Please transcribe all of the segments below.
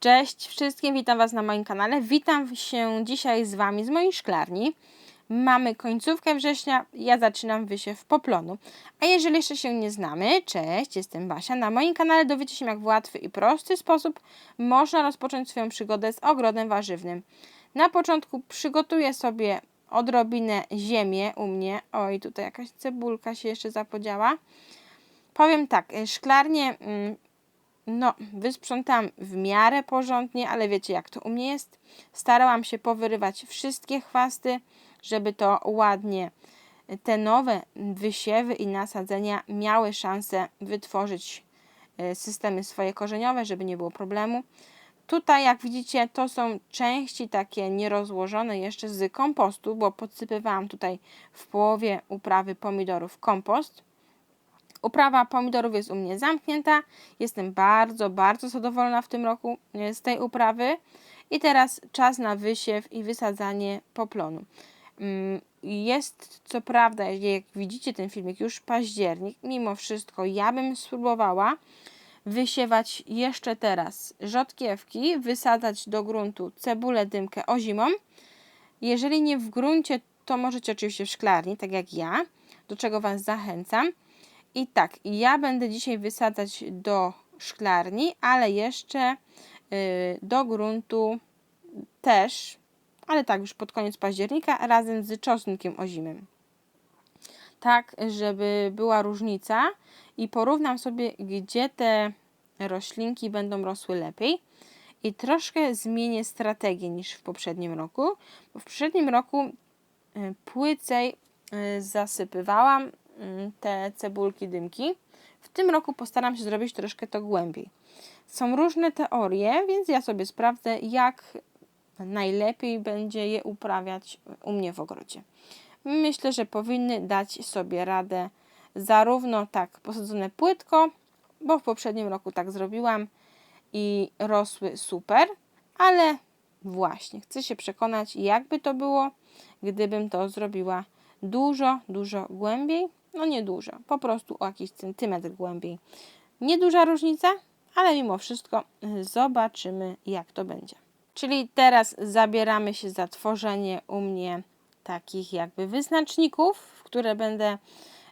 Cześć wszystkim, witam Was na moim kanale. Witam się dzisiaj z Wami z mojej szklarni. Mamy końcówkę września, ja zaczynam wysiew poplonu. A jeżeli jeszcze się nie znamy, cześć, jestem Basia. Na moim kanale dowiecie się, jak w łatwy i prosty sposób można rozpocząć swoją przygodę z ogrodem warzywnym. Na początku przygotuję sobie odrobinę ziemię u mnie. Oj, tutaj jakaś cebulka się jeszcze zapodziała. Powiem tak, szklarnie mm, no, wysprzątałam w miarę porządnie, ale wiecie jak to u mnie jest. Starałam się powyrywać wszystkie chwasty, żeby to ładnie te nowe wysiewy i nasadzenia miały szansę wytworzyć e, systemy swoje korzeniowe, żeby nie było problemu. Tutaj, jak widzicie, to są części takie nierozłożone jeszcze z kompostu, bo podsypywałam tutaj w połowie uprawy pomidorów kompost. Uprawa pomidorów jest u mnie zamknięta. Jestem bardzo, bardzo zadowolona w tym roku e, z tej uprawy. I teraz czas na wysiew i wysadzanie poplonu. Mm, jest co prawda, jak widzicie ten filmik, już październik. Mimo wszystko ja bym spróbowała wysiewać jeszcze teraz rzodkiewki, wysadzać do gruntu cebulę, dymkę ozimą. Jeżeli nie w gruncie, to możecie oczywiście w szklarni, tak jak ja, do czego Was zachęcam. I tak, ja będę dzisiaj wysadzać do szklarni, ale jeszcze y, do gruntu też, ale tak już pod koniec października, razem z czosnkiem ozimym. Tak, żeby była różnica i porównam sobie, gdzie te roślinki będą rosły lepiej. I troszkę zmienię strategię niż w poprzednim roku, w poprzednim roku y, płycej y, zasypywałam te cebulki, dymki. W tym roku postaram się zrobić troszkę to głębiej. Są różne teorie, więc ja sobie sprawdzę, jak najlepiej będzie je uprawiać u mnie w ogrodzie. Myślę, że powinny dać sobie radę zarówno tak posadzone płytko, bo w poprzednim roku tak zrobiłam i rosły super, ale właśnie chcę się przekonać, jakby to było, gdybym to zrobiła dużo, dużo głębiej no nieduża, po prostu o jakiś centymetr głębiej. Nieduża różnica, ale mimo wszystko zobaczymy jak to będzie. Czyli teraz zabieramy się za tworzenie u mnie takich jakby wyznaczników, w które będę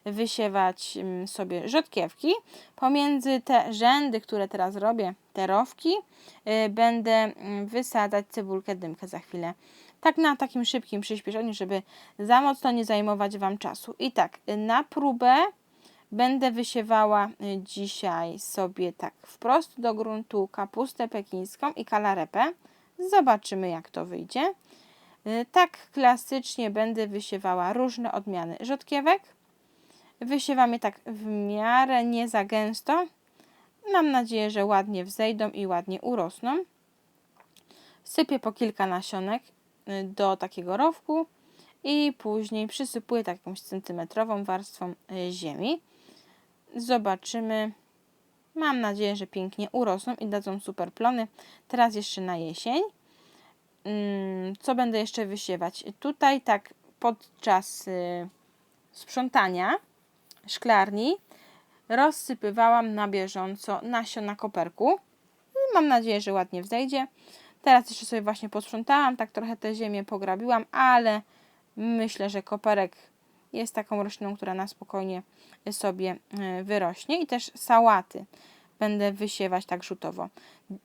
wysiewać mm, sobie rzodkiewki. Pomiędzy te rzędy, które teraz robię, te rowki, y, będę mm, wysadzać cebulkę dymkę za chwilę tak na takim szybkim przyspieszeniu, żeby za mocno nie zajmować Wam czasu. I tak, na próbę będę wysiewała y, dzisiaj sobie tak wprost do gruntu kapustę pekińską i kalarepę. Zobaczymy jak to wyjdzie. Y, tak klasycznie będę wysiewała różne odmiany rzodkiewek. Wysiewam je tak w miarę nie za gęsto. Mam nadzieję, że ładnie wzejdą i ładnie urosną. Sypię po kilka nasionek do takiego rowku i później przysypuję tak jakąś centymetrową warstwą e, ziemi. Zobaczymy. Mam nadzieję, że pięknie urosną i dadzą super plony. Teraz jeszcze na jesień. Mm, co będę jeszcze wysiewać? Tutaj tak podczas y, sprzątania szklarni rozsypywałam na bieżąco nasiona koperku. Mam nadzieję, że ładnie wzejdzie. Teraz jeszcze sobie właśnie posprzątałam, tak trochę tę ziemię pograbiłam, ale myślę, że koperek jest taką rośliną, która na spokojnie sobie e, wyrośnie i też sałaty będę wysiewać tak rzutowo.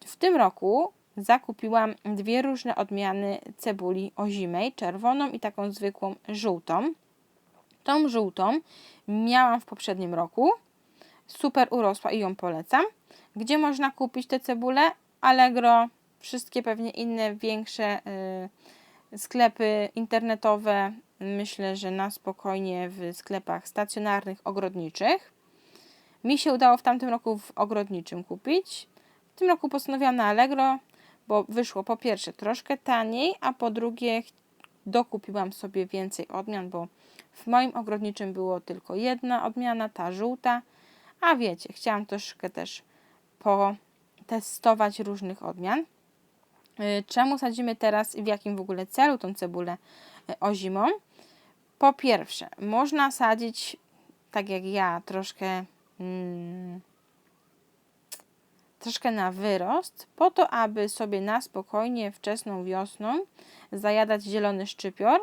W tym roku zakupiłam dwie różne odmiany cebuli ozimej, czerwoną i taką zwykłą żółtą. Tą żółtą miałam w poprzednim roku, super urosła i ją polecam. Gdzie można kupić te cebule? Allegro, wszystkie pewnie inne większe y, sklepy internetowe, myślę, że na spokojnie w sklepach stacjonarnych, ogrodniczych. Mi się udało w tamtym roku w ogrodniczym kupić. W tym roku postanowiłam na Allegro, bo wyszło po pierwsze troszkę taniej, a po drugie dokupiłam sobie więcej odmian, bo w moim ogrodniczym było tylko jedna odmiana, ta żółta, a wiecie, chciałam troszkę też potestować różnych odmian. Y, czemu sadzimy teraz i w jakim w ogóle celu tą cebulę y, ozimą? Po pierwsze, można sadzić, tak jak ja, troszkę, mm, troszkę na wyrost, po to, aby sobie na spokojnie wczesną wiosną zajadać zielony szczypior.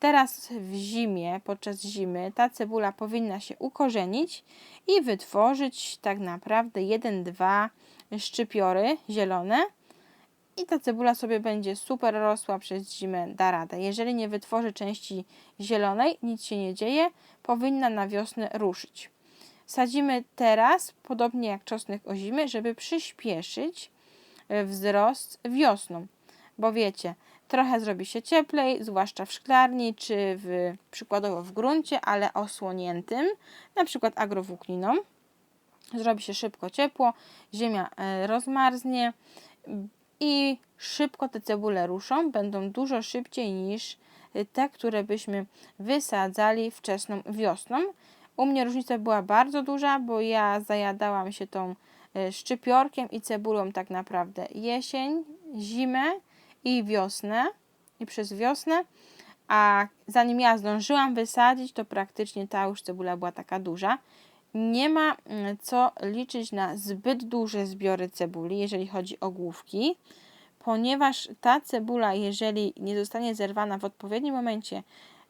Teraz w zimie, podczas zimy, ta cebula powinna się ukorzenić i wytworzyć tak naprawdę 1-2 szczypiory zielone. I ta cebula sobie będzie super rosła przez zimę, da radę. Jeżeli nie wytworzy części zielonej, nic się nie dzieje, powinna na wiosnę ruszyć. Sadzimy teraz, podobnie jak czosnek ozimy, żeby przyspieszyć e, wzrost wiosną. Bo wiecie, trochę zrobi się cieplej, zwłaszcza w szklarni czy w, przykładowo w gruncie, ale osłoniętym, na przykład agrowłókniną. Zrobi się szybko ciepło, ziemia e, rozmarznie i szybko te cebule ruszą, będą dużo szybciej niż te, które byśmy wysadzali wczesną wiosną. U mnie różnica była bardzo duża, bo ja zajadałam się tą e, szczypiorkiem i cebulą tak naprawdę jesień, zimę i wiosnę i przez wiosnę, a zanim ja zdążyłam wysadzić, to praktycznie ta już cebula była taka duża. Nie ma mm, co liczyć na zbyt duże zbiory cebuli, jeżeli chodzi o główki, ponieważ ta cebula, jeżeli nie zostanie zerwana w odpowiednim momencie,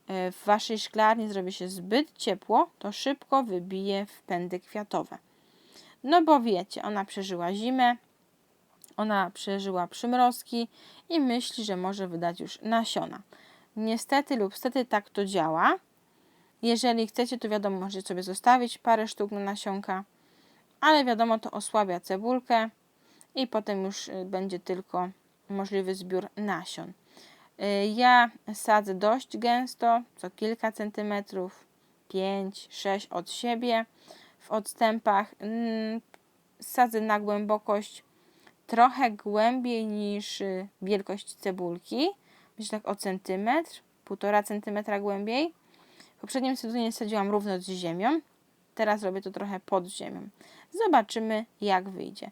E, w waszej szklarni zrobi się zbyt ciepło, to szybko wybije w pędy kwiatowe. No bo wiecie, ona przeżyła zimę, ona przeżyła przymrozki i myśli, że może wydać już nasiona. Niestety lub stety tak to działa. Jeżeli chcecie, to wiadomo, możecie sobie zostawić parę sztuk na nasionka, ale wiadomo, to osłabia cebulkę i potem już y, będzie tylko możliwy zbiór nasion. Y, ja sadzę dość gęsto, co kilka centymetrów, 5-6 od siebie w odstępach. Mm, sadzę na głębokość trochę głębiej niż y, wielkość cebulki, myślę tak o centymetr, półtora centymetra głębiej. W poprzednim sezonie sadziłam równo z ziemią, teraz robię to trochę pod ziemią. Zobaczymy jak wyjdzie.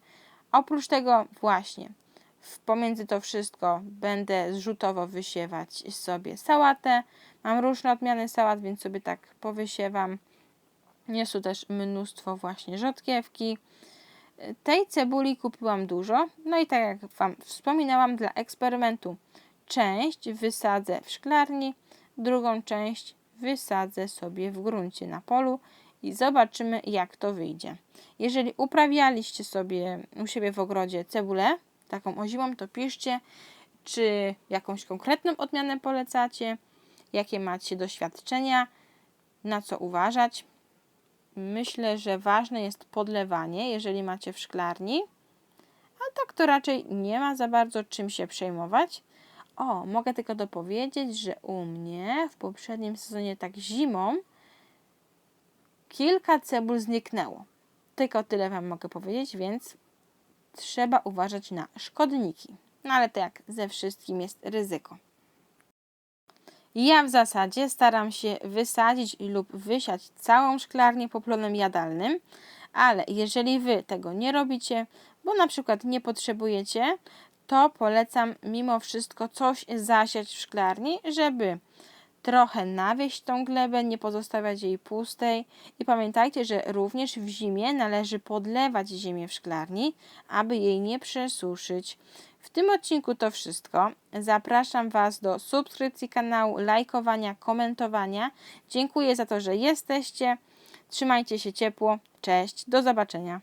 Oprócz tego właśnie Pomiędzy to wszystko będę zrzutowo wysiewać sobie sałatę. Mam różne odmiany sałat, więc sobie tak powysiewam. Jest też mnóstwo właśnie rzodkiewki. Tej cebuli kupiłam dużo. No i tak jak Wam wspominałam, dla eksperymentu część wysadzę w szklarni, drugą część wysadzę sobie w gruncie na polu i zobaczymy jak to wyjdzie. Jeżeli uprawialiście sobie u siebie w ogrodzie cebulę, taką ozimą, to piszcie, czy jakąś konkretną odmianę polecacie, jakie macie doświadczenia, na co uważać. Myślę, że ważne jest podlewanie, jeżeli macie w szklarni, a tak to raczej nie ma za bardzo czym się przejmować. O, mogę tylko dopowiedzieć, że u mnie w poprzednim sezonie, tak zimą, kilka cebul zniknęło. Tylko tyle Wam mogę powiedzieć, więc trzeba uważać na szkodniki. No ale to jak ze wszystkim jest ryzyko. Ja w zasadzie staram się wysadzić lub wysiać całą szklarnię poplonem jadalnym, ale jeżeli Wy tego nie robicie, bo na przykład nie potrzebujecie, to polecam mimo wszystko coś zasiać w szklarni, żeby trochę nawieść tą glebę, nie pozostawiać jej pustej i pamiętajcie, że również w zimie należy podlewać ziemię w szklarni, aby jej nie przesuszyć. W tym odcinku to wszystko. Zapraszam Was do subskrypcji kanału, lajkowania, komentowania. Dziękuję za to, że jesteście. Trzymajcie się ciepło. Cześć, do zobaczenia.